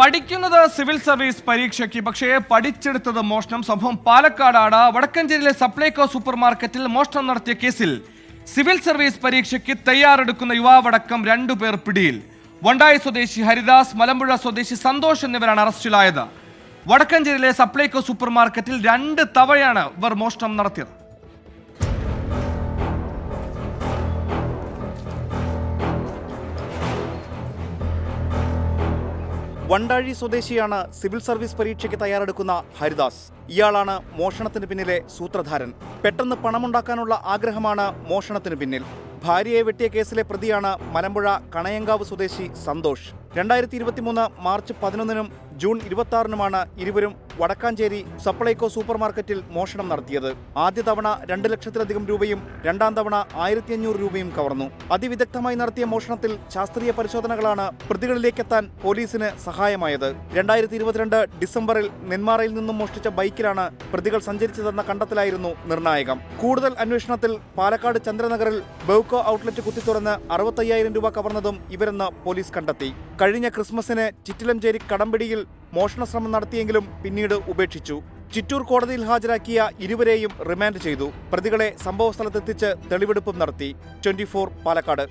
പഠിക്കുന്നത് civil service പരീക്ഷയ്ക്ക് പക്ഷേ പഠിച്ചെടുത്തത് മോഷണം. സംഭവം പാലക്കാടാണ്. വടക്കഞ്ചേരിയിലെ സപ്ലൈകോ സൂപ്പർ മാർക്കറ്റിൽ മോഷണം നടത്തിയ കേസിൽ സിവിൽ സർവീസ് പരീക്ഷയ്ക്ക് തയ്യാറെടുക്കുന്ന യുവാവടക്കം രണ്ടുപേർ പിടിയിൽ. വണ്ടായി സ്വദേശി ഹരിദാസ് മലമ്പുഴ സ്വദേശി സന്തോഷ് എന്നിവരാണ് അറസ്റ്റിലായത്. വടക്കഞ്ചേരിയിലെ സപ്ലൈകോ സൂപ്പർ മാർക്കറ്റിൽ രണ്ട് തവണയാണ് ഇവർ മോഷണം നടത്തിയത്. വണ്ടാഴി സ്വദേശിയാണ് സിവിൽ സർവീസ് പരീക്ഷയ്ക്ക് തയ്യാറെടുക്കുന്ന ഹരിദാസ്. ഇയാളാണ് മോഷണത്തിന് പിന്നിലെ സൂത്രധാരൻ. പെട്ടെന്ന് പണമുണ്ടാക്കാനുള്ള ആഗ്രഹമാണ് മോഷണത്തിന് പിന്നിൽ. ഭാര്യയെ വെട്ടിയ കേസിലെ പ്രതിയാണ് മലമ്പുഴ കണയങ്കാവ് സ്വദേശി സന്തോഷ്. രണ്ടായിരത്തി ഇരുപത്തിമൂന്ന് മാർച്ച് പതിനൊന്നിനും ജൂൺ ഇരുപത്തി ആറിനുമാണ് ഇരുവരും വടക്കാഞ്ചേരി സപ്ലൈകോ സൂപ്പർ മാർക്കറ്റിൽ മോഷണം നടത്തിയത്. ആദ്യ തവണ രണ്ട് ലക്ഷത്തിലധികം രൂപയും രണ്ടാം തവണ ആയിരത്തി അഞ്ഞൂറ് രൂപയും കവർന്നു. അതിവിദഗ്ധമായി നടത്തിയ മോഷണത്തിൽ ശാസ്ത്രീയ പരിശോധനകളാണ് പ്രതികളിലേക്കെത്താൻ പോലീസിന് സഹായമായത്. രണ്ടായിരത്തി ഇരുപത്തിരണ്ട് ഡിസംബറിൽ നെന്മാറയിൽ നിന്നും മോഷ്ടിച്ച ബൈക്കിലാണ് പ്രതികൾ സഞ്ചരിച്ചതെന്ന കണ്ടെത്തലായിരുന്നു നിർണായകം. കൂടുതൽ അന്വേഷണത്തിൽ പാലക്കാട് ചന്ദ്രനഗറിൽ ബൗക്കോ ഔട്ട്ലെറ്റ് കുത്തിത്തുറന്ന് അറുപത്തയ്യായിരം രൂപ കവർന്നതും ഇവരെന്ന് പോലീസ് കണ്ടെത്തി. കഴിഞ്ഞ ക്രിസ്മസിന് കടമ്പിടിയിൽ മോഷണ ശ്രമം നടത്തിയെങ്കിലും പിന്നീട് ഉപേക്ഷിച്ചു. ചിറ്റൂർ കോടതിയിൽ ഹാജരാക്കിയ ഇരുവരെയും റിമാൻഡ് ചെയ്തു. പ്രതികളെ സംഭവസ്ഥലത്തെത്തിച്ച് തെളിവെടുപ്പും നടത്തി. ട്വന്റി പാലക്കാട്.